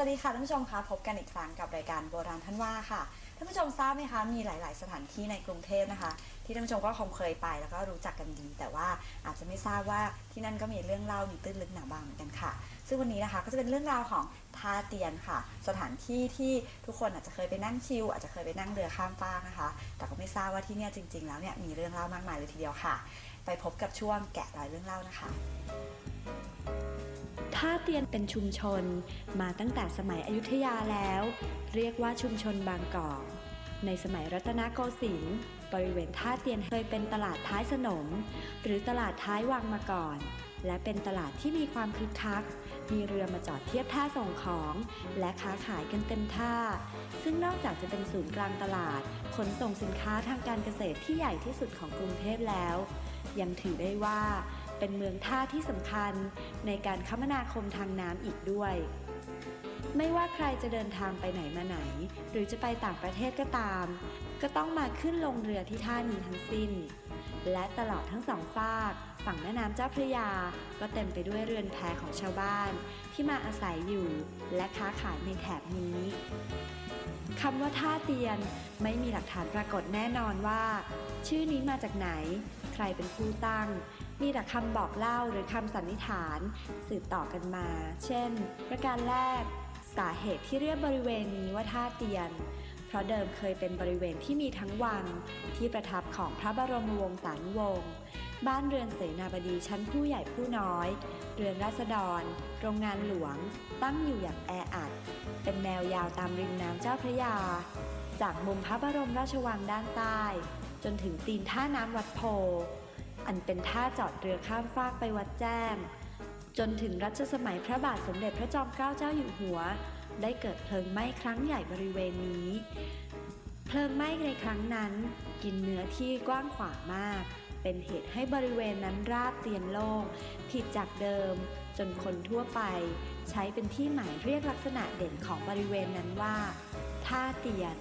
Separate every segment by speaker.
Speaker 1: วัสดีค่ะท่านผู้ชมคะพบกันอีกครั้งกับรายการโบราณท่านว่าค่ะท่านผู้ชมทราบไหมคะมีหลาย ๆ สถานที่ในกรุงเทพนะคะ ที่ท่านผู้ชมก็คงเคยไปแล้วก็รู้จักกันดี แต่ว่าอาจจะไม่ทราบว่าที่นั่นก็มีเรื่องเล่ามีตื้นลึกหนาบางเหมือนกันค่ะ ซึ่งวันนี้นะคะก็จะเป็นเรื่องราวของท่าเตียนค่ะ สถานที่ที่ทุกคนอาจจะเคยไปนั่งชิลอาจจะเคยไปนั่งเรือข้ามฟากนะคะ แต่ก็ไม่ทราบว่าที่นี่จริง ๆ แล้วเนี่ยมีเรื่องเล่ามากมายเลยทีเดียวค่ะ ไปพบกับช่วงแกะรอยเรื่องเล่านะคะ
Speaker 2: ท่าเตียนเป็นชุมชนมาตั้งแต่สมัยอยุธยาแล้ว เรียกว่าชุมชนบางกอก ในสมัยรัตนโกสินทร์บริเวณท่าเตียนเคยเป็นตลาดท้ายสนม หรือตลาดท้ายวังมาก่อน และเป็นตลาดที่มีความคึกคัก มีเรือมาจอดเทียบท่าส่งของ และค้าขายกันเต็มท่า ซึ่งนอกจากจะเป็นศูนย์กลางตลาด ขนส่งสินค้าทางการเกษตรที่ใหญ่ที่สุดของกรุงเทพแล้ว ยังถือได้ว่า เป็นเมืองท่าที่สำคัญในการคมนาคมทางน้ำอีกด้วย ไม่ว่าใครจะเดินทางไปไหนมาไหน หรือจะไปต่างประเทศก็ตาม ก็ต้องมาขึ้นลงเรือที่ท่านี้ทั้งสิ้น และตลอดทั้งสองฝาก ฝั่งแม่น้ำเจ้าพระยา ก็เต็มไปด้วยเรือนแพของชาวบ้าน ที่มาอาศัยอยู่ และค้าขายในแถบนี้คำว่าท่าเตียนไม่มีหลักฐานปรากฏแน่นอนว่า ชื่อนี้มาจากไหน รเป็นผู้ตั้ง มีแต่คำบอกเล่าหรือคำสันนิษฐาน สืบต่อกันมา เช่น ประการแรก สาเหตุที่เรียกบริเวณนี้ว่าท่าเตียน เพราะเดิมเคยเป็นบริเวณที่มีทั้งวัง ที่ประทับของพระบรมวงศานุวงศ์บ้านเรือนเสนาบดีชั้นผู้ใหญ่ผู้น้อย เรือนราษฎร โรงงานหลวง ตั้งอยู่อย่างแออัด เป็นแนวยาวตามริมน้ำเจ้าพระยา จากมุมพระบรมราชวังด้านใต้ จนถึงตีนท่าน้ำวัดโพ อันเป็นท่าจอดเรือข้ามฟากไปวัดแจ้ง จนถึงรัชสมัยพระบาทสมเด็จพระจอมเกล้าเจ้าอยู่หัว ได้เกิดเพลิงไหม้ครั้งใหญ่บริเวณนี้ เพลิงไหม้ในครั้งนั้น กินเนื้อที่กว้างขวางมาก เป็นเหตุให้บริเวณนั้นราบเตียนโล่งผิดจากเดิม จนคนทั่วไป ใช้เป็นที่หมายเรียกลักษณะเด่นของบริเวณนั้นว่า ท่าเตียน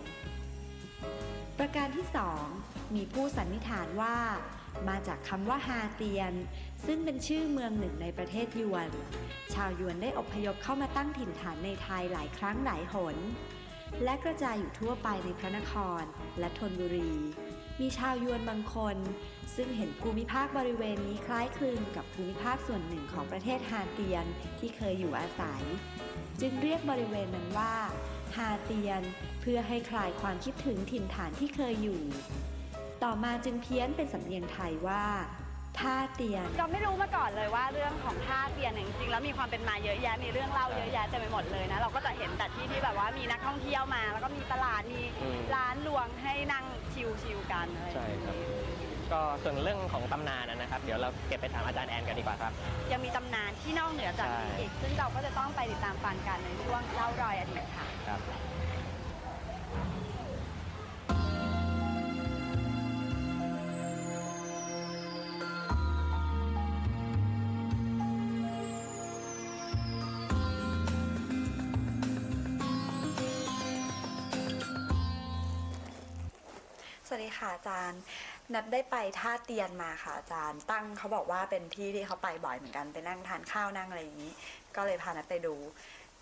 Speaker 2: ประการที่สองมีผู้สันนิษฐานว่า มาจากคำว่าฮาเตียน ซึ่งเป็นชื่อเมืองหนึ่งในประเทศยวน ชาวยวนได้อพยพเข้ามาตั้งถิ่นฐานในไทยหลายครั้งหลายหน และกระจายอยู่ทั่วไปในพระนครและธนบุรี มีชาวยวนบางคน ซึ่งเห็นภูมิภาคบริเวณนี้คล้ายคลึงกับภูมิภาคส่วนหนึ่งของประเทศฮาเตียนที่เคยอยู่อาศัย จึงเรียกบริเวณนั้นว่า ฮาเตียน เพื่อให้คลายความคิดถึงถิ่นฐานที่เคยอยู่ ต่อมาจึงเพี้ยนเป็นสำเนียงไทยว่าท่าเตียน
Speaker 3: เราไม่รู้มาก่อนเลยว่าเรื่องของท่าเตียนเนี่ยจริงๆแล้วมีความเป็นมาเยอะแยะมีเรื่องเล่าเยอะแยะเต็มไปหมดเลยนะเราก็จะเห็นแต่ที่ที่แบบว่ามีนักท่องเที่ยวมา แล้วก็มีตลาดมี
Speaker 4: อืม
Speaker 3: ร้านรวงให้นั่งชิลๆกันอะไรอย่าง
Speaker 4: ใช่
Speaker 3: เงี้ย
Speaker 4: ครับ ก็ส่วนเรื่องของตำนานนะนะครับ เดี๋ยวเราเก็บไปถามอาจารย์แอนกันดีกว่าครับ
Speaker 3: ยังมีตำนานที่นอกเหนือจากนี้
Speaker 4: ใช่
Speaker 3: อีก ซึ่งเราก็จะต้องไปติดตามฟังกันในช่วงเล่ารอยอดีตค่ะ
Speaker 4: ครับ
Speaker 1: สวัสดีค่ะอาจารย์ นัดได้ไปท่าเตียนมาค่ะอาจารย์ตั้งเขาบอกว่าเป็นที่ที่เขาไปบ่อยเหมือนกันไปนั่งทานข้าวนั่งอะไรอย่างนี้ ก็เลยพานัดไปดู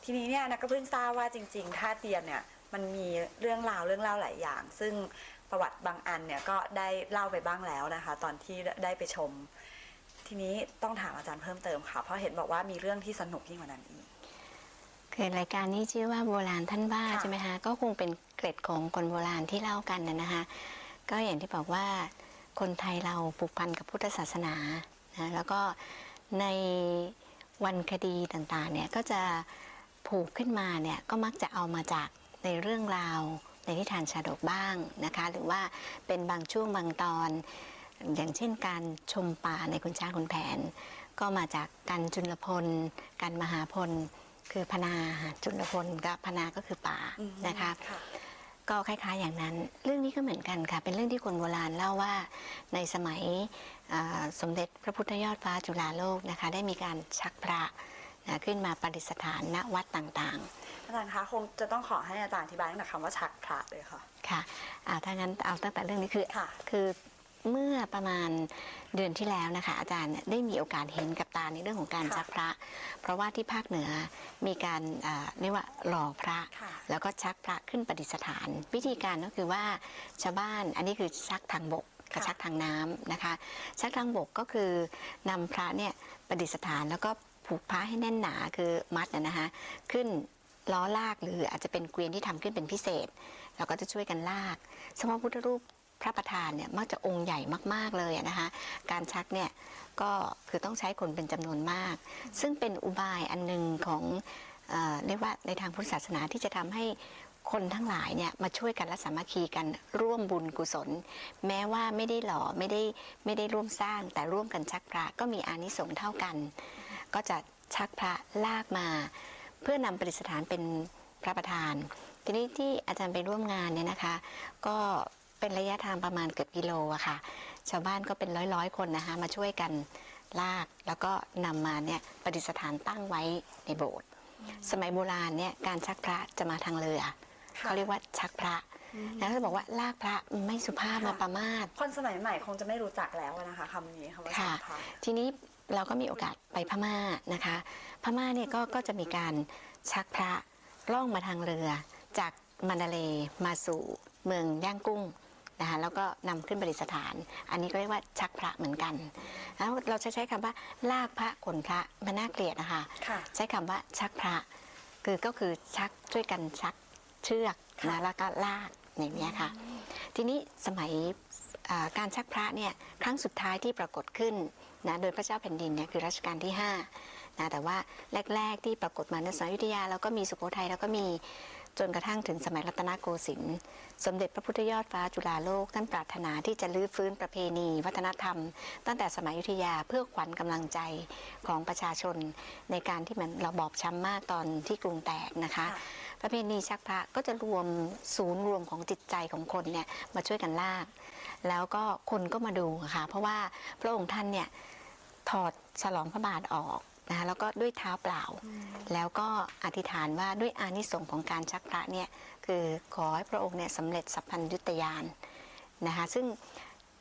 Speaker 1: ทีนี้เนี่ยนัดก็เพิ่งทราบว่าจริง ๆ ท่าเตียนเนี่ยมันมีเรื่องราวเรื่องเล่าหลายอย่าง ซึ่งประวัติบางอันเนี่ยก็ได้เล่าไปบ้างแล้วนะคะ ตอนที่ได้ไปชม ทีนี้ต้องถามอาจารย์เพิ่มเติมค่ะ เพราะเห็นบอกว่ามีเรื่องที่สนุกยิ่งกว่านั้นอีก
Speaker 5: คือรายการนี้ชื่อว่าโบราณท่านว่าใช่ไหมคะก็คงเป็นเกร็ดของคนโบราณที่เล่ากันนะนะคะ ก็อย่างที่บอกว่า คนไทยเราผูกพันกับพุทธศาสนานะแล้วก็ในวันคดีต่างๆเนี่ยก็จะผูกขึ้นมาเนี่ยก็มักจะเอามาจากในเรื่องราวในนิทานชาดกบ้างนะคะ หรือว่าเป็นบางช่วงบางตอน อย่างเช่นการชมป่าในคุณช้างคุณแผน ก็มาจากการจุลพลการมหาพลคือพนาจุลพลกับพนาก็คือป่า
Speaker 1: อืม
Speaker 5: นะคะ
Speaker 1: ค่ะ
Speaker 5: ก็คล้ายๆอย่างนั้น เรื่องนี้ก็เหมือนกันค่ะ เป็นเรื่องที่คนโบราณเล่าว่าในสมัยอ่าสมเด็จพระพุทธยอดฟ้าจุฬาโลกนะคะ ได้มีการชักพระนะขึ้นมาประดิษฐานณวัดต่าง
Speaker 1: อาจารย์คะคงจะต้องขอให้อาจารย์อธิบายตั้งแต่คำว่าชักพระเลยค่ะ
Speaker 5: ๆค่ะอ่าถ้างั้นเอาตั้งแต่เรื่องนี้คือ
Speaker 1: ค่ะ
Speaker 5: คือ เมื่อประมาณเดือนที่แล้วนะคะ อาจารย์เนี่ยได้มีโอกาสเห็นกับตาในเรื่องของการ
Speaker 1: ค่ะ
Speaker 5: ชักพระ เพราะว่าที่ภาคเหนือมีการอ่าเรียกว่าหล่อพระ
Speaker 1: ค่ะ
Speaker 5: แล้วก็ชักพระขึ้นประดิษฐาน วิธีการก็คือว่าชาวบ้านอันนี้คือชักทางบกกับ
Speaker 1: ค่ะ
Speaker 5: ชักทางน้ำนะคะ ชักทางบกก็คือนำพระเนี่ยประดิษฐานแล้วก็ผูกพระให้แน่นหนาคือมัดนะนะคะขึ้นล้อลากหรืออาจจะเป็นเกวียนที่ทำขึ้นเป็นพิเศษ เราก็จะช่วยกันลากสมมติพุทธรูป พระประธานเนี่ยมักจะองค์ใหญ่มากๆเลยนะคะการชักเนี่ยก็คือต้องใช้คนเป็นจำนวนมาก ซึ่งเป็นอุบายอันหนึ่งของเออเรียกว่าในทางพุทธศาสนาที่จะทำให้คนทั้งหลายเนี่ยมาช่วยกันและสามัคคีกันร่วมบุญกุศล แม้ว่าไม่ได้หล่อไม่ได้ไม่ได้ร่วมสร้าง แต่ร่วมกันชักพระก็มีอานิสงส์เท่ากัน ก็จะชักพระลากมา เพื่อนำประดิษฐานเป็นพระประธาน ทีนี้ที่อาจารย์ไปร่วมงานเนี่ยนะคะ ก็ เป็นระยะทางประมาณเกือบกิโลอะค่ะ ชาวบ้านก็เป็นร้อยร้อยๆคนนะคะ มาช่วยกันลากแล้วก็นำมาเนี่ยประดิษฐานตั้งไว้ในโบสถ์สมัยโบราณเนี่ยการชักพระจะมาทางเรือ
Speaker 1: ค่ะ
Speaker 5: เขาเรียกว่าชักพระแล้วก็บอกว่าลากพระไม่สุภาพ
Speaker 1: ค่ะ
Speaker 5: มาประมาท
Speaker 1: คนสมัยใหม่คงจะไม่รู้จักแล้วนะคะคำนี้คำว่า
Speaker 5: ค่ะ
Speaker 1: สัมภาระ
Speaker 5: ทีนี้เราก็มีโอกาสไปพม่านะคะ พม่าเนี่ยก็ก็จะมีการชักพระล่องมาทางเรือ จากมันดาเลย์มาสู่เมืองย่างกุ้ง นะคะแล้วก็นำขึ้นประดิษฐาน อันนี้ก็เรียกว่าชักพระเหมือนกัน แล้วเราจะใช้คำว่าลากพระขนพระมันน่าเกลียดนะคะ
Speaker 1: ค่ะ
Speaker 5: ใช้คำว่าชักพระคือก็คือชักช่วยกันชักเชือก
Speaker 1: ค่ะ
Speaker 5: นะแล้วก็ลากอย่างนี้ยค่ะ ทีนี้สมัยอ่าการชักพระเนี่ยครั้งสุดท้ายที่ปรากฏขึ้นนะโดยพระเจ้าแผ่นดินเนี่ยคือรัชกาลที่5นะแต่ว่าแรก ๆ ที่ปรากฏมาในสมัยอยุธยาแล้วก็มีสุโขทัยแล้วก็มี จนกระทั่งถึงสมัยรัตนโกสินทร์สมเด็จพระพุทธยอดฟ้าจุฬาโลกท่านปรารถนาที่จะลื้อฟื้นประเพณี วัฒนธรรม ตั้งแต่สมัยอยุธยาเพื่อขวัญกำลังใจของประชาชน ในการที่มันเราบอบช้ำมากตอนที่กรุงแตกนะคะ
Speaker 1: ค่ะ
Speaker 5: ประเพณีชักพระก็จะรวมศูนย์รวมของจิตใจของคนเนี่ยมาช่วยกันลาก แล้วก็คนก็มาดูอะค่ะเพราะว่าพระองค์ท่านเนี่ยถอดฉลองพระบาทออก นะคะแล้วก็ด้วยเท้าเปล่า แล้วก็อธิษฐานว่าด้วยอานิสงส์ของการชักพระเนี่ยคือขอให้พระองค์เนี่ยสำเร็จสัพพัญญุตยานนะคะซึ่ง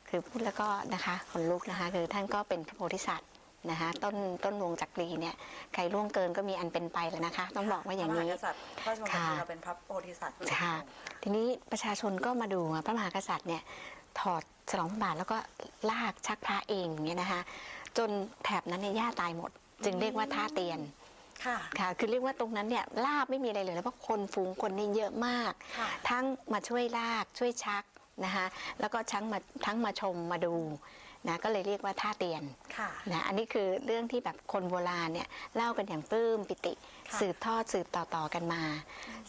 Speaker 5: คือพูดแล้วก็นะคะคนลุกนะคะคือท่านก็เป็นพระโพธิสัตว์นะคะต้นต้นวงจักรีเนี่ยใครล่วงเกินก็มีอันเป็นไปแล้วนะคะ ต้องบอกว่าอย่างนี้
Speaker 1: พระมหากษัตริย์พระราชวงศ์จักรี
Speaker 5: ค่ะ
Speaker 1: เราเป็นพระโพธิสัตว์
Speaker 5: ค่ะทีนี้ประชาชนก็มาดูว่าพระมหากษัตริย์เนี่ยถอดฉลองพระบาทแล้วก็ลากชักพระเองอย่างเงี้ยนะคะ จนแถบนั้นเนี่ยหญ้าตายหมด จึงเรียกว่าท่าเตียน
Speaker 1: ค่ะ
Speaker 5: ค่ะ คือเรียกว่าตรงนั้นเนี่ยลาบไม่มีอะไรเลยแล้วเพราะคนฝูงคนนี่เยอะมาก
Speaker 1: ค่ะ
Speaker 5: ทั้งมาช่วยลากช่วยชักนะคะแล้วก็ทั้งมาทั้งมาชมมาดูนะก็เลยเรียกว่าท่าเตียน
Speaker 1: ค่ะ
Speaker 5: นะอันนี้คือเรื่องที่แบบคนโบราณเนี่ยเล่ากันอย่างปลื้มปิติ
Speaker 1: ค่ะ
Speaker 5: สืบทอดสืบต่อๆกันมา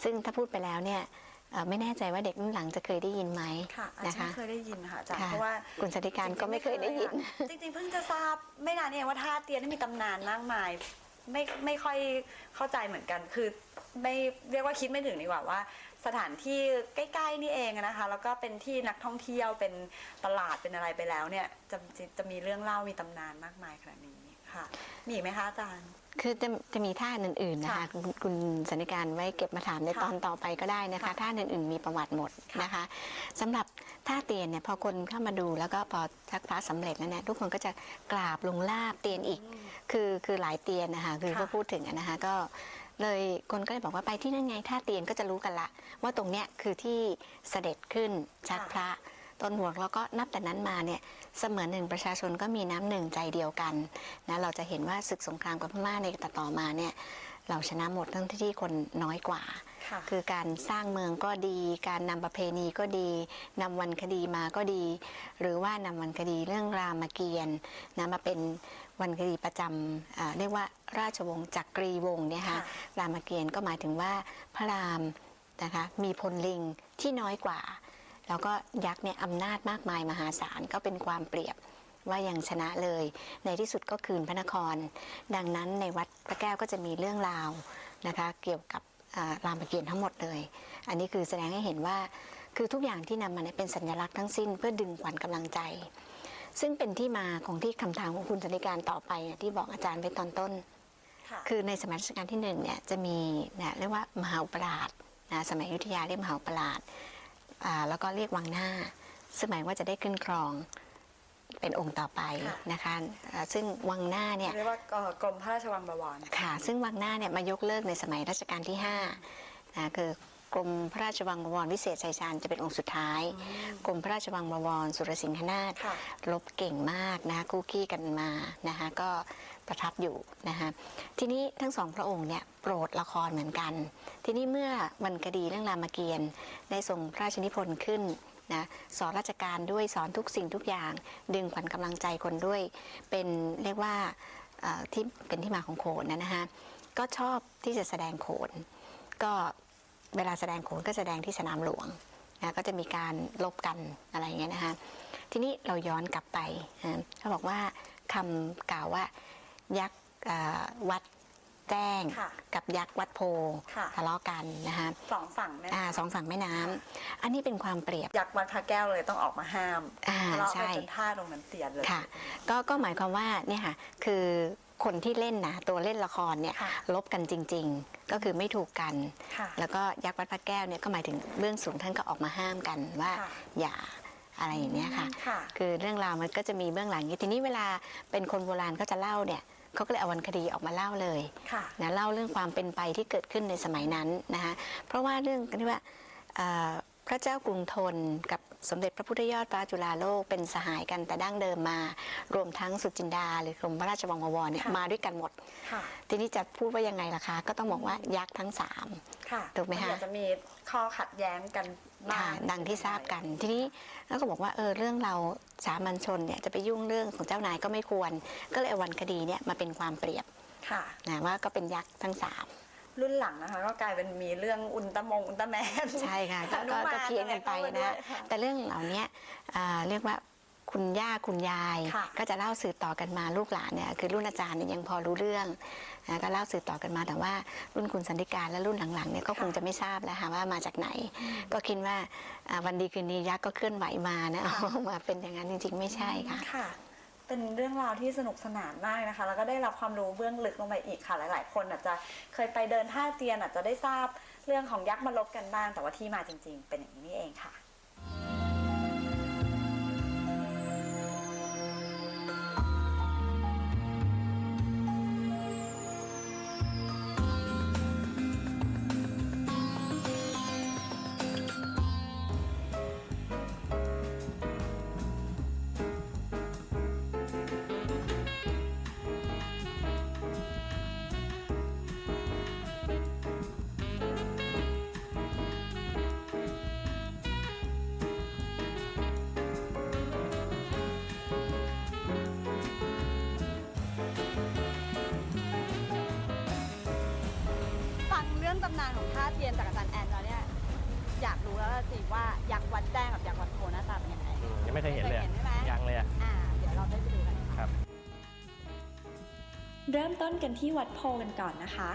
Speaker 5: ซึ่งถ้าพูดไปแล้วเนี่ยเอ่อ ไม่แน่ใจว่าเด็กรุ่นหลังจะเคยได้ยินไหม
Speaker 1: ค่ะอาจ
Speaker 5: นะ
Speaker 1: จะไม่
Speaker 5: คะ
Speaker 1: เคยได้ยินค่ะอาจารย์
Speaker 5: ค่ะ
Speaker 1: เพราะว่า
Speaker 5: คุณสติการก็ไม่เคยได้ยิน
Speaker 1: จริงๆเพิ่งจะทราบไม่นานเองว่าท่าเตียนนี่มีตำนานมากมายไม่ไม่ค่อยเข้าใจเหมือนกัน คือไม่เรียกว่าคิดไม่ถึงดีกว่าว่า สถานที่ใกล้ๆนี่เองอะนะคะ แล้วก็เป็นที่นักท่องเที่ยวเป็นตลาดเป็นอะไรไปแล้วเนี่ยจะจะจะมีเรื่องเล่ามีตำนานมากมายขนาดนี้ค่ะมีอีกไหมคะอาจารย์
Speaker 5: คือจะจะมีท่าอื่นๆนะคะ
Speaker 1: ค่ะ
Speaker 5: คุณคุณสันนิการไว้เก็บมาถามใน
Speaker 1: ค่ะ
Speaker 5: ตอนต่อไปก็ได้นะคะ
Speaker 1: ค่ะ
Speaker 5: ท่าอื่นๆมีประวัติหมด
Speaker 1: ค่ะ
Speaker 5: นะคะสำหรับท่าเตียนเนี่ยพอคนเข้ามาดูแล้วก็พอชักพระสำเร็จแล้วเนี่ยทุกคนก็จะกราบลงลาบเตียนอีก คือคือหลายเตียนนะคะคือ
Speaker 1: ค่ะ
Speaker 5: ก็พูดถึงอะนะคะก็เลยคนก็เลยบอกว่าไปที่นั่นไงท่าเตียนก็จะรู้กันละ ว่าตรงเนี้ยคือที่เสด็จขึ้นชักพระ ต้นหัวแล้วก็นับแต่นั้นมาเนี่ยเสมือนหนึ่งประชาชนก็มีน้ำหนึ่งใจเดียวกันนะเราจะเห็นว่าศึกสงครามกับพม่าในต่อๆมาเนี่ยเราชนะหมดทั้งที่คนน้อยกว่า
Speaker 1: ค่ะ
Speaker 5: คือการสร้างเมืองก็ดี การนำประเพณีก็ดีนำวันคดีมาก็ดี หรือว่านำวันคดีเรื่องรามเกียรติ์นะมาเป็นวันคดีประจำอ่าเรียกว่าราชวงศ์จักรีวงศ์เนี่ยค่ะ
Speaker 1: ค่ะ
Speaker 5: รามเกียรติ์ก็หมายถึงว่าพระรามนะคะมีพลลิงที่น้อยกว่า แล้วก็ยักษ์เนี่ยอำนาจมากมายมหาศาลก็เป็นความเปรียบว่ายังชนะเลย ในที่สุดก็คืนพระนคร ดังนั้นในวัดพระแก้วก็จะมีเรื่องราวนะคะ เกี่ยวกับอ่ารามเกียรติ์ทั้งหมดเลย อันนี้คือแสดงให้เห็นว่าคือทุกอย่างที่นำมาเนี่ยเป็นสัญลักษณ์ทั้งสิ้นเพื่อดึงขวัญกำลังใจ ซึ่งเป็นที่มาของที่คำถามของคุณธนิการต่อไปเนี่ยที่บอกอาจารย์ไปตอนต้น
Speaker 1: ค่ะ
Speaker 5: คือในสมัยรัชกาลที่หนึ่งเนี่ยจะมีนะเรียกว่ามหาอุปราชนะสมัยอยุธยาเรียกมหาอุปราชอ่า แล้วก็เรียกวังหน้าสมัยว่าจะได้ขึ้นครองเป็นองค์ต่อไป
Speaker 1: ค่ะ
Speaker 5: นะคะอ่าซึ่งวังหน้าเนี่ย
Speaker 1: เรียกว่าเอ่อกรมพระราชวังบวร
Speaker 5: ค่ะ ซึ่งวังหน้าเนี่ยมายกเลิกในสมัยรัชกาลที่5นะคือกรมพระราชวังบวรวิเศษชัยชาญจะเป็นองค์สุดท้าย กรมพระราชวังบวรสุรสิงหนาถ
Speaker 1: ค่ะ
Speaker 5: ลบเก่งมากนะคะคู่ขี้กันมานะคะก็ ประทับอยู่นะคะทีนี้ทั้งสองพระองค์เนี่ยโปรดละครเหมือนกัน ทีนี้เมื่อวันคดีเรื่องรามเกียรติ์ได้ทรงพระราชนิพนธ์ขึ้นนะสอนราชการด้วยสอนทุกสิ่งทุกอย่าง ดึงขวัญกำลังใจคนด้วย เป็นเรียกว่าที่เป็นที่มาของโขนนะนะคะก็ชอบที่จะแสดงโขน ก็เวลาแสดงโขนก็แสดงที่สนามหลวงนะก็จะมีการลบกันอะไรอย่างเงี้ยนะคะทีนี้เราย้อนกลับไปเขาบอกว่าคำกล่าวว่า ยักษ์เอ่อวัดแจ้ง
Speaker 1: ค่ะ
Speaker 5: กับยักษ์วัดโพ
Speaker 1: ค่ะ
Speaker 5: ทะเลาะกันนะคะ
Speaker 1: สองฝั่งแม่
Speaker 5: อ่าสองฝั่งแม่น้ำอันนี้เป็นความเปรียบ
Speaker 1: ยักษ์วัดพระแก้วเลยต้องออกมาห้าม
Speaker 5: อ่า
Speaker 1: ทะเลาะ
Speaker 5: ใช่
Speaker 1: กันจนท่าตรงนั้นเตียนเลย
Speaker 5: ค่ะก็ก็หมายความว่าเนี่ยค่ะคือคนที่เล่นนะตัวเล่นละครเนี่ย
Speaker 1: ค่ะ
Speaker 5: ลบกันจริง ๆ ก็คือไม่ถูกกัน
Speaker 1: ค่ะ
Speaker 5: แล้วก็ยักษ์วัดพระแก้วเนี่ยก็หมายถึงเบื้องสูงท่านก็ออกมาห้ามกันว่า
Speaker 1: ค่ะ
Speaker 5: อย่าอะไรอย่างเนี้ยค่ะ
Speaker 1: ค่ะ
Speaker 5: คือเรื่องราวมันก็จะมีเบื้องหลังอย่างนี้ทีนี้เวลาเป็นคนโบราณเขาจะเล่าเนี่ย เขาก็เลยเอาวรรณคดีออกมาเล่าเลย
Speaker 1: ค่ะ
Speaker 5: นะเล่าเรื่องความเป็นไปที่เกิดขึ้นในสมัยนั้นนะคะเพราะว่าเรื่องที่ว่าเอ่อพระเจ้ากรุงธนกับสมเด็จพระพุทธยอดฟ้าจุฬาโลกเป็นสหายกันแต่ดั้งเดิมมา รวมทั้งสุจินดา หรือกรมพระราชวังบวรเนี่ย
Speaker 1: ค่ะ
Speaker 5: มาด้วยกันหมด
Speaker 1: ค่ะ
Speaker 5: ทีนี้จะพูดว่ายังไงล่ะคะ ก็ต้องบอกว่ายักษ์ทั้งสาม
Speaker 1: ค่ะ
Speaker 5: ถูกไหมคะ
Speaker 1: นอาจจะมีข้อขัดแย้งกัน บ้า
Speaker 5: ค่ะ
Speaker 1: ง
Speaker 5: ดังที่ทราบกัน ทีนี้แล้วก็บอกว่าเออเรื่องเราสามัญชนเนี่ยจะไปยุ่งเรื่องของเจ้านายก็ไม่ควร ก็เลยเอาวันคดีเนี่ยมาเป็นความเปรียบ
Speaker 1: ค่ะ
Speaker 5: นะว่าก็เป็นยักษ์ทั้งสาม
Speaker 1: รุ่นหลังนะคะก็กลายเป็นมีเรื่องอุลตร้ามงอุลตร้าแมน
Speaker 5: ใช่ค่ะก็
Speaker 1: หนุ
Speaker 5: ก็
Speaker 1: มาน
Speaker 5: ก็เพี้ยนกันไป
Speaker 1: อะไรเข้ามาด้
Speaker 5: นะ
Speaker 1: วยค่ะ
Speaker 5: แต่เรื่องเหล่านี้อ่าเรียกว่า คุณย่าคุณยาย
Speaker 1: ค่ะ
Speaker 5: ก็จะเล่าสืบต่อกันมาลูกหลานเนี่ยคือรุ่นอาจารย์เนี่ยยังพอรู้เรื่องนะก็เล่าสืบต่อกันมาแต่ว่ารุ่นคุณสันติการและรุ่นหลังๆเนี่ยก็คงจะไม่ทราบแล้วค่ะว่ามาจากไหน ก็คิดว่าอ่าวันดีคืนดียักษ์ก็เคลื่อนไหวมานะเอามาเป็นอย่างนั้นจริง ๆ ไม่ใช่ค่ะ
Speaker 1: ค่ะเป็นเรื่องราวที่สนุกสนานมากนะคะ แล้วก็ได้รับความรู้เบื้องลึกลงไปอีกค่ะ หลาย ๆ คนอาจจะเคยไปเดินท่าเตียนอาจจะได้ทราบเรื่องของยักษ์มาลบกันบ้าง แต่ว่าที่มาจริง ๆ เป็นอย่างนี้นี่เองค่ะ
Speaker 3: เค
Speaker 4: ยเห็นเลย
Speaker 3: ไม่เคยเห็นใช่ไหม
Speaker 4: ยังเลยอะ
Speaker 3: อ่าเดี๋ยวเราได้ไปดูกันค่ะ
Speaker 4: ครับ
Speaker 2: เริ่มต้นกันที่วัดโพกันก่อนนะคะ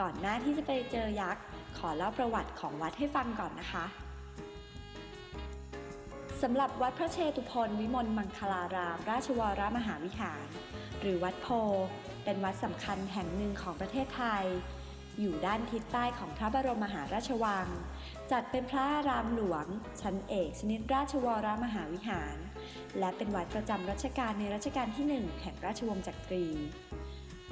Speaker 2: ก่อนหน้าที่จะไปเจอยักษ์ ขอเล่าประวัติของวัดให้ฟังก่อนนะคะ สำหรับวัดพระเชตุพนวิมลมังคลาราม ราชวรมหาวิหาร หรือวัดโพ เป็นวัดสำคัญแห่งหนึ่งของประเทศไทย อยู่ด้านทิศใต้ของพระบรมมหาราชวัง จัดเป็นพระอารามหลวง ชั้นเอกชนิดราชวรมหาวิหาร และเป็นวัดประจำรัชกาลในรัชกาลที่หนึ่งแห่งราชวงศ์จักรี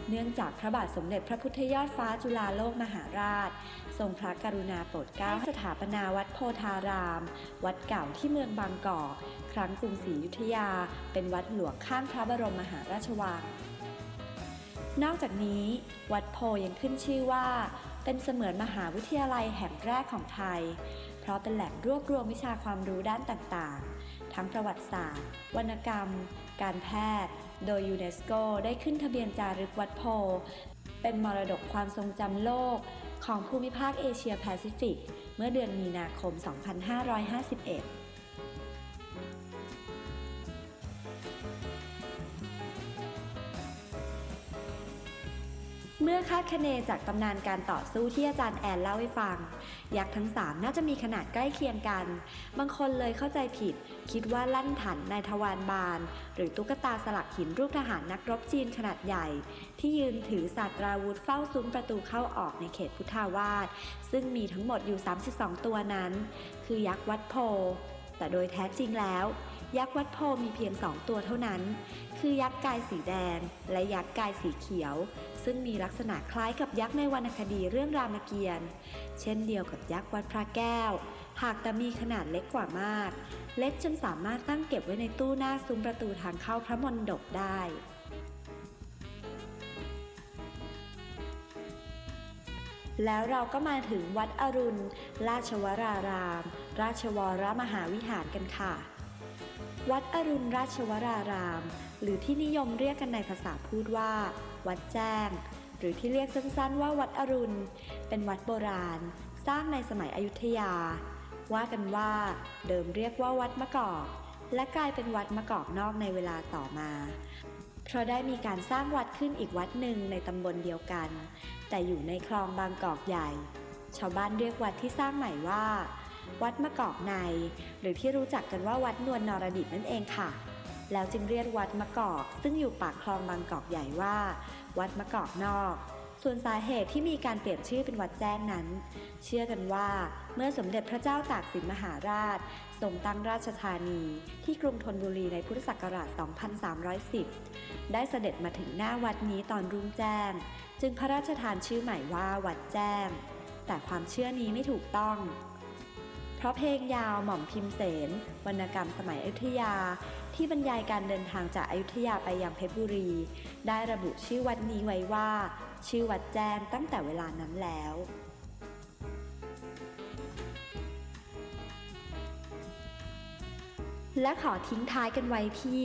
Speaker 2: เนื่องจากพระบาทสมเด็จพระพุทธยอดฟ้าจุฬาโลกมหาราช ทรงพระกรุณาโปรดเกล้าสถาปนาวัดโพธาราม วัดเก่าที่เมืองบางกอก ครั้งกรุงศรีอยุธยา เป็นวัดหลวงข้างพระบรมมหาราชวัง นอกจากนี้ วัดโพยังขึ้นชื่อว่า เป็นเสมือนมหาวิทยาลัยแห่งแรกของไทย เพราะเป็นแหล่งรวบรวมวิชาความรู้ด้านต่างๆ ทั้งประวัติศาสตร์ วรรณกรรม การแพทย์ โดยยูเนสโกได้ขึ้นทะเบียนจารึกวัดโพ เป็นมรดกความทรงจำโลกของภูมิภาคเอเชียแปซิฟิก เมื่อเดือนมีนาคม 2551 มื่อคาดคะเนจากตำนานการต่อสู้ที่อาจารย์แอนเล่าให้ฟัง ยักษ์ทั้งสามน่าจะมีขนาดใกล้เคียงกัน บางคนเลยเข้าใจผิด คิดว่าลั่นถันในทวารบาน หรือตุ๊กตาสลักหินรูปทหารนักรบจีนขนาดใหญ่ ที่ยืนถือศาสตราวุธเฝ้าซุ้มประตูเข้าออกในเขตพุทธาวาสซึ่งมีทั้งหมดอยู่ 32 ตัวนั้น คือยักษ์วัดโพ แต่โดยแท้จริงแล้วยักษ์วัดโพมีเพียงสองตัวเท่านั้น คือยักษ์กายสีแดง และยักษ์กายสีเขียว ซึ่งมีลักษณะคล้ายกับยักษ์ในวรรณคดีเรื่องรามเกียรติ์ เช่นเดียวกับยักษ์วัดพระแก้ว หากแต่มีขนาดเล็กกว่ามาก เล็กจนสามารถตั้งเก็บไว้ในตู้หน้าซุ้มประตูทางเข้าพระมณฑปได้แล้วเราก็มาถึงวัดอรุณ ราชวราราม ราชวรมหาวิหารกันค่ะ วัดอรุณราชวราราม หรือที่นิยมเรียกกันในภาษาพูดว่า วัดแจ้ง หรือที่เรียกสั้นๆว่าวัดอรุณ เป็นวัดโบราณ สร้างในสมัยอยุธยา ว่ากันว่าเดิมเรียกว่าวัดมะกอก และกลายเป็นวัดมะกอกนอกในเวลาต่อมา เพราะได้มีการสร้างวัดขึ้นอีกวัดหนึ่งในตำบลเดียวกัน แต่อยู่ในคลองบางกอกใหญ่ ชาวบ้านเรียกวัดที่สร้างใหม่ว่า วัดมะกอกใน หรือที่รู้จักกันว่าวัดนวลนรดิตนั่นเองค่ะ แล้วจึงเรียกวัดมะกอก ซึ่งอยู่ปากคลองบางกอกใหญ่ว่า วัดมะกอกนอก ส่วนสาเหตุที่มีการเปลี่ยนชื่อเป็นวัดแจ้งนั้น เชื่อกันว่าเมื่อสมเด็จพระเจ้าตากสินมหาราชทรงตั้งราชธานี ที่กรุงธนบุรีในพุทธศักราช 2310 ได้เสด็จมาถึงหน้าวัดนี้ตอนรุ่งแจ้ง จึงพระราชทานชื่อใหม่ว่าวัดแจ้งแต่ความเชื่อนี้ไม่ถูกต้อง เพราะเพลงยาวหม่อมพิมเสนวรรณกรรมสมัยอยุธยา ที่บรรยายการเดินทางจากอายุทยาไปยังเพชรบุรี ได้ระบุชื่อวัดนี้ไว้ว่า ชื่อวัดแจ้งตั้งแต่เวลานั้นแล้วและขอทิ้งท้ายกันไว้ที่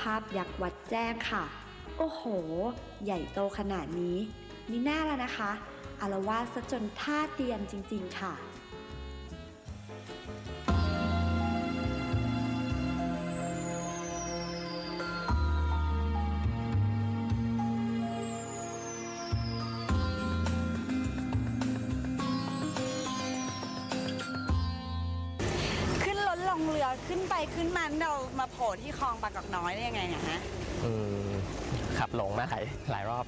Speaker 2: ภาพยักษ์วัดแจ้งค่ะ โอ้โห ใหญ่โตขนาดนี้ มีหน้าแล้วนะคะอารวาสซะจนท่าเตียนจริง ๆ ค่ะ
Speaker 3: เรามาโผล่ที่คลองบางกอกน้อยได้ยังไงเนี่ยฮะ
Speaker 4: อืมขับหลงมาหลายหลายรอบ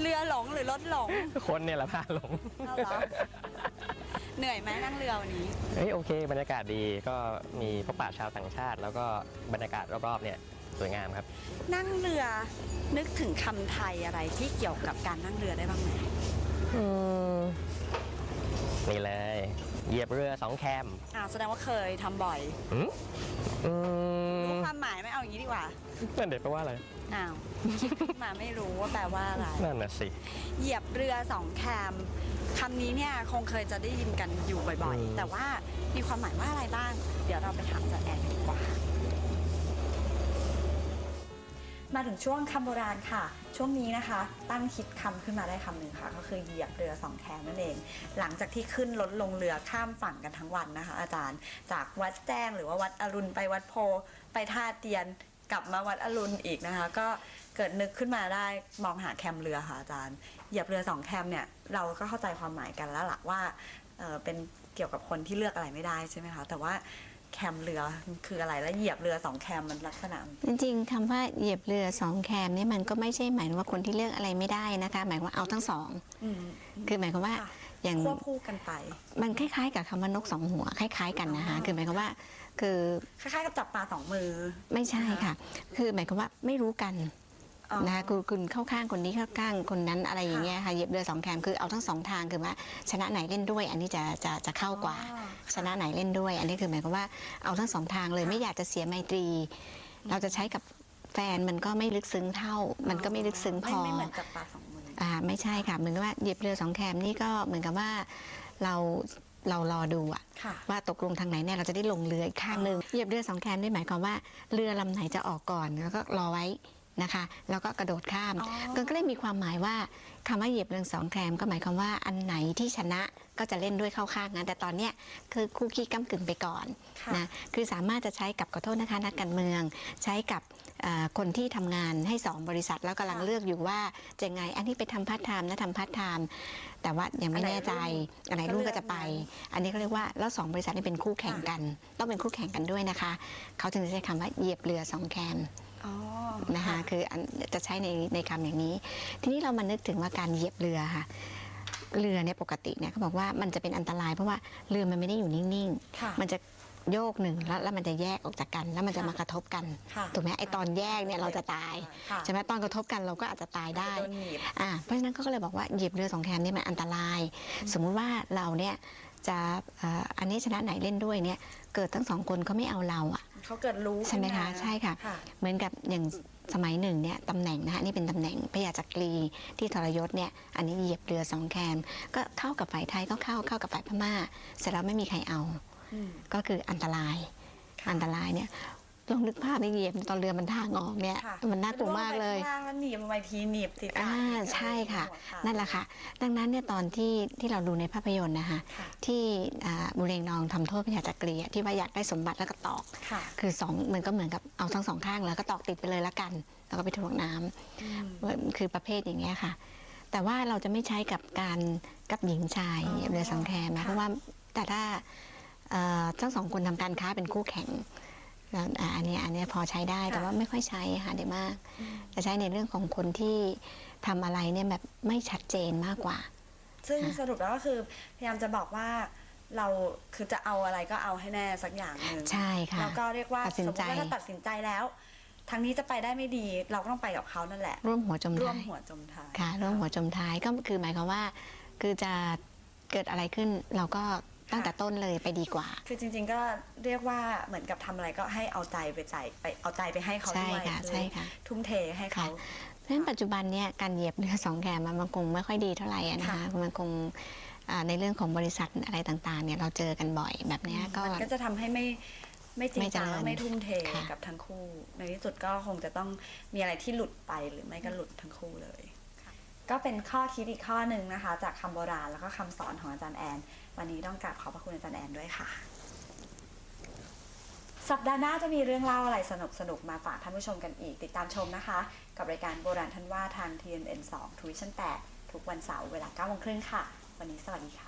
Speaker 3: เรือหลงหรือรถหลง
Speaker 4: คนเนี่ยแหละพาหลง
Speaker 3: เอาเหรอ เหนื่อยไหมนั่งเรือวันนี้
Speaker 4: เฮ้ยโอเค บรรยากาศดีก็มีพบปะชาวต่างชาติ แล้วก็บรรยากาศรอบๆเนี่ยสวยงามครับ
Speaker 3: นั่งเรือนึกถึงคำไทยอะไรที่เกี่ยวกับการนั่งเรือได้บ้างไหม
Speaker 4: อืมนี่เลย เหยียบเรือสองแคม
Speaker 3: อ่าแสดงว่าเคยทำบ่อย
Speaker 4: อืมอื
Speaker 3: รู้
Speaker 4: ม
Speaker 3: ความหมายไหมเอาอย่างนี้ดีกว่า
Speaker 4: นั่นเด็กแปลว่าอะไร
Speaker 3: อ้าวคิดขึ้นมาไม่รู้ว่าแปลว่าอะไร
Speaker 4: นั่นน่ะสิ
Speaker 3: เหยียบเรือสองแคมคำนี้เนี่ยคงเคยจะได้ยินกันอยู่บ่อย
Speaker 4: อืม
Speaker 3: ๆแต่ว่ามีความหมายว่าอะไรบ้าง เดี๋ยวเราไปถามอาจารย์แอนดีกว่า
Speaker 1: มาถึงช่วงคำโบราณค่ะ ช่วงนี้นะคะ ตั้งคิดคำขึ้นมาได้คำหนึ่งค่ะ ก็คือเหยียบเรือสองแคมนั่นเอง หลังจากที่ขึ้นรถลงเรือข้ามฝั่งกันทั้งวันนะคะ อาจารย์ จากวัดแจ้งหรือว่าวัดอรุณไปวัดโพ ไปท่าเตียนกลับมาวัดอรุณอีกนะคะ ก็เกิดนึกขึ้นมาได้มองหาแคมเรือค่ะอาจารย์ เหยียบเรือสองแคมเนี่ยเราก็เข้าใจความหมายกันแล้วล่ะว่าเเป็นเกี่ยวกับคนที่เลือกอะไรไม่ได้ใช่ไหมคะแต่ว่า แคมเรือคืออะไรแล้วเหยียบเรือสองแคมมันลักษณะ
Speaker 5: จริงๆคำว่าเหยียบเรือสองแคมเนี่ยมันก็ไม่ใช่หมายว่าคนที่เลือกอะไรไม่ได้นะคะ หมายว่าเอาทั้งสอง
Speaker 1: อืม
Speaker 5: คือหมายความว่า
Speaker 1: ค่ะ
Speaker 5: อย่าง
Speaker 1: ควบคู่กันไป
Speaker 5: มันคล้ายๆ กับคำว่านกสองหัวคล้าย ๆ กันนะคะ
Speaker 1: อ๋อ
Speaker 5: คือหมายความว่าคือ
Speaker 1: คล้ายๆกับจับปลาสองมือ
Speaker 5: ไม่ใช่
Speaker 1: นะคะ
Speaker 5: ค่ะ คือหมายความว่าไม่รู้กัน
Speaker 1: อ๋อ
Speaker 5: นะคะคือคุณเข้าข้างคนนี้เข้าข้างคนนั้นอะไรอย่างเงี้ยค่ะเหยียบเรือสองแคมคือเอาทั้งสองทางคือว่าชนะไหนเล่นด้วย อันนี้จะจะจะเข้ากว่า
Speaker 1: อ๋อ
Speaker 5: ชนะไหนเล่นด้วย อันนี้คือหมายความว่าเอาทั้งสองทางเลย
Speaker 1: ค่ะ
Speaker 5: ไม่อยากจะเสียไมตรี เราจะใช้กับแฟนมันก็ไม่ลึกซึ้งเท่า มันก็ไม่ลึกซึ้งพ
Speaker 1: ไม่
Speaker 5: อ
Speaker 1: ไม่เหมือนจับปลาสองมือ
Speaker 5: อ่าไม่ใช่ค่ะเหมือนกับว่าเหยียบเรือสองแคมนี่ก็เหมือนกับว่าเราเรารอดูอะ
Speaker 1: ค่ะ
Speaker 5: ว่าตกลงทางไหนเนี่ยเราจะได้ลงเรืออีกข้างหนึ่งเหยียบเรือสองแคมนี่หมายความว่าเรือลำไหนจะออกก่อนแล้วก็รอไว้ นะคะ แล้วก็กระโดดข้าม
Speaker 1: อ๋อ
Speaker 5: ก็ก็เลยมีความหมายว่าคำว่าเหยียบเรือสองแคมก็หมายความว่าอันไหนที่ชนะก็จะเล่นด้วยเข้าข้างนั้นแต่ตอนเนี้ยคือคู่ขี้ก้ากึ่งไปก่อน
Speaker 1: ค่ะ
Speaker 5: นะคือสามารถจะใช้กับขอโทษนะคะนักการเมือง ใช้กับเอ่อคนที่ทำงานให้สองบริษัทแล้วกำลัง
Speaker 1: ค่ะ
Speaker 5: เลือกอยู่ว่าจะไงอันนี้ไปทำพาร์ทไทม์นะทำพาร์ทไทม์แต่ว่ายังไม่แน่ใจอันไหนรุ่งก็จะไป อันนี้เขาเรียกว่าแล้วสองบริษัทนี่เป็นคู่แข่งกัน ต้องเป็นคู่แข่งกันด้วยนะคะ เขาจึงจะใช้คำว่าเหยียบเรือสองแคม
Speaker 1: อ๋อ
Speaker 5: นะคะคืออันจะใช้ในในคำอย่างนี้ ทีนี้เรามานึกถึงว่าการเหยียบเรือค่ะเรือเนี่ยปกติเนี่ยเขาบอกว่ามันจะเป็นอันตรายเพราะว่าเรือมันไม่ได้อยู่นิ่ง
Speaker 1: ค่ะ
Speaker 5: ๆมันจะโยกหนึ่งแล้วแล้วมันจะแยกออกจากกัน แล้วมันจะ
Speaker 1: ค่ะ
Speaker 5: มากระทบกัน
Speaker 1: ค่ะ
Speaker 5: ถูกไหมไอตอนแยกเนี่ยเราจะตาย
Speaker 1: ค่ะ
Speaker 5: ใช่ไหมตอนกระทบกันเราก็อาจจะตายได้
Speaker 1: โดนหนีบ
Speaker 5: อ่าเพราะฉะนั้นเขาก็เลยบอกว่าเหยียบเรือสองแคมนี่มันอันตราย สมมุติว่าเราเนี่ยจะเอ่ออันนี้ชนะไหนเล่นด้วยเนี่ยเกิดทั้งสองคนเขาไม่เอาเราอะ
Speaker 1: เขาเกิดรู้
Speaker 5: ใช่ไหมคะ
Speaker 1: ขึ้น
Speaker 5: ใช่ค่ะ
Speaker 1: ค่ะ
Speaker 5: เหมือนกับอย่างสมัยหนึ่งเนี่ยตำแหน่งนะคะนี่เป็นตำแหน่งพระยาจักรีที่ทรยศเนี่ยอันนี้เหยียบเรือสองแคม ก็เข้ากับฝ่ายไทยก็เข้าเข้ากับฝ่ายพม่า เสร็จแล้วไม่มีใครเอา
Speaker 1: อืม
Speaker 5: ก็คืออันตราย
Speaker 1: ค่ะ
Speaker 5: อันตรายเนี่ย ลองนึกภาพในเหยียบตอนเรือมันทางออกเนี่ย
Speaker 1: ค่ะ
Speaker 5: มันน่ากลัวมากเลย
Speaker 1: วงไปข้างล่างแล้วหนีบมาอีกทีหนีบติด
Speaker 5: อ่า
Speaker 1: อีก
Speaker 5: ใช่ค่ะ
Speaker 1: หัว
Speaker 5: นั่นแหละค่ะ ดังนั้นเนี่ยตอนที่ที่เราดูในภาพยนตร์นะคะ
Speaker 1: ค่ะ
Speaker 5: ที่อ่าบุเรงนองทำโทษพระยาจักรีอะที่ว่าอยากได้สมบัติแล้วก็ตอก
Speaker 1: ค่ะ
Speaker 5: คือสองมันก็เหมือนกับเอาทั้งสองข้างแล้วก็ตอกติดไปเลยละกัน แล้วก็ไปถ่วงน้ำ
Speaker 1: อืม
Speaker 5: คือประเภทอย่างเงี้ยค่ะ แต่ว่าเราจะไม่ใช้กับการกับหญิงชาย
Speaker 1: อ๋อ
Speaker 5: เรือสังแคมนะ
Speaker 1: ค่ะ
Speaker 5: เพราะว่าแต่ถ้าเอ่อทั้งสองคนทำการค้าเป็นคู่แข่งแล้ว อ่าอันเนี้ยอันเนี้ยพอใช้ได้แต่ว่าไม่ค่อยใช้ค่ะเดี๋ยวมาก จะใช้ในเรื่องของคนที่ทำอะไรเนี่ยแบบไม่ชัดเจนมากกว่า
Speaker 1: ซึ่ง
Speaker 5: ค่ะ
Speaker 1: สรุปแล้วก็คือพยายามจะบอกว่าเราคือจะเอาอะไรก็เอาให้แน่สักอย่างหนึ่ง
Speaker 5: ใช่ค่ะ
Speaker 1: แล้วก็เรียกว่า
Speaker 5: ตัดสิ
Speaker 1: ส
Speaker 5: น
Speaker 1: มม
Speaker 5: ใจ
Speaker 1: ติว่าถ้าตัดสินใจแล้วทางนี้จะไปได้ไม่ดีเราก็ต้องไปกับเขานั่นแหละ
Speaker 5: ร่วมหัวจม
Speaker 1: ร่วม
Speaker 5: ท้าย
Speaker 1: หัวจมท้าย
Speaker 5: ค่ะร่วมหัวจมท้ายก็คือหมายความว่า คือจะเกิดอะไรขึ้นเราก็ ตั้งแต่ต้นเลยไปดีกว่า
Speaker 1: คือจริง ๆ ก็เรียกว่าเหมือนกับทำอะไรก็ให้เอาใจไปใจไปเอาใจไปให้เขา
Speaker 5: ใช่
Speaker 1: ด้วย
Speaker 5: ค่ะ
Speaker 1: อ
Speaker 5: ใช่ค่ะ
Speaker 1: ทุ่มเทให้เขา
Speaker 5: เพราะฉะนั้นปัจจุบันเนี่ยการเหยียบเรือสองแคมมันคงไม่ค่อยดีเท่าไหร่อะนะคะ
Speaker 1: ค่ะ
Speaker 5: มันคงอ่าในเรื่องของบริษัทอะไรต่างๆเนี่ยเราเจอกันบ่อยแบบเนี้ยก็
Speaker 1: มันก็จะทำให้ไม่ไม่จริง
Speaker 5: ไม่เจ
Speaker 1: จัง
Speaker 5: ริญ
Speaker 1: และไม่ทุ่มเท
Speaker 5: ค่ะ
Speaker 1: กับทั้งคู่ ในที่สุดก็คงจะต้องมีอะไรที่หลุดไปหรือไม่ก็หลุดทั้งคู่เลย ก็เป็นข้อคิดอีกข้อหนึ่งนะคะ จากคำโบราณแล้วก็คำสอนของอาจารย์แอน วันนี้ต้องกราบขอบพระคุณอาจารย์แอนด้วยค่ะ สัปดาห์หน้าจะมีเรื่องเล่าอะไรสนุกสนุกๆมาฝากท่านผู้ชมกันอีก ติดตามชมนะคะ กับรายการโบราณท่านว่าทาง TNN 2 Tuition 8ทุกวันเสาร์เวลา9โมงครึ่งค่ะ วันนี้สวัสดีค่ะ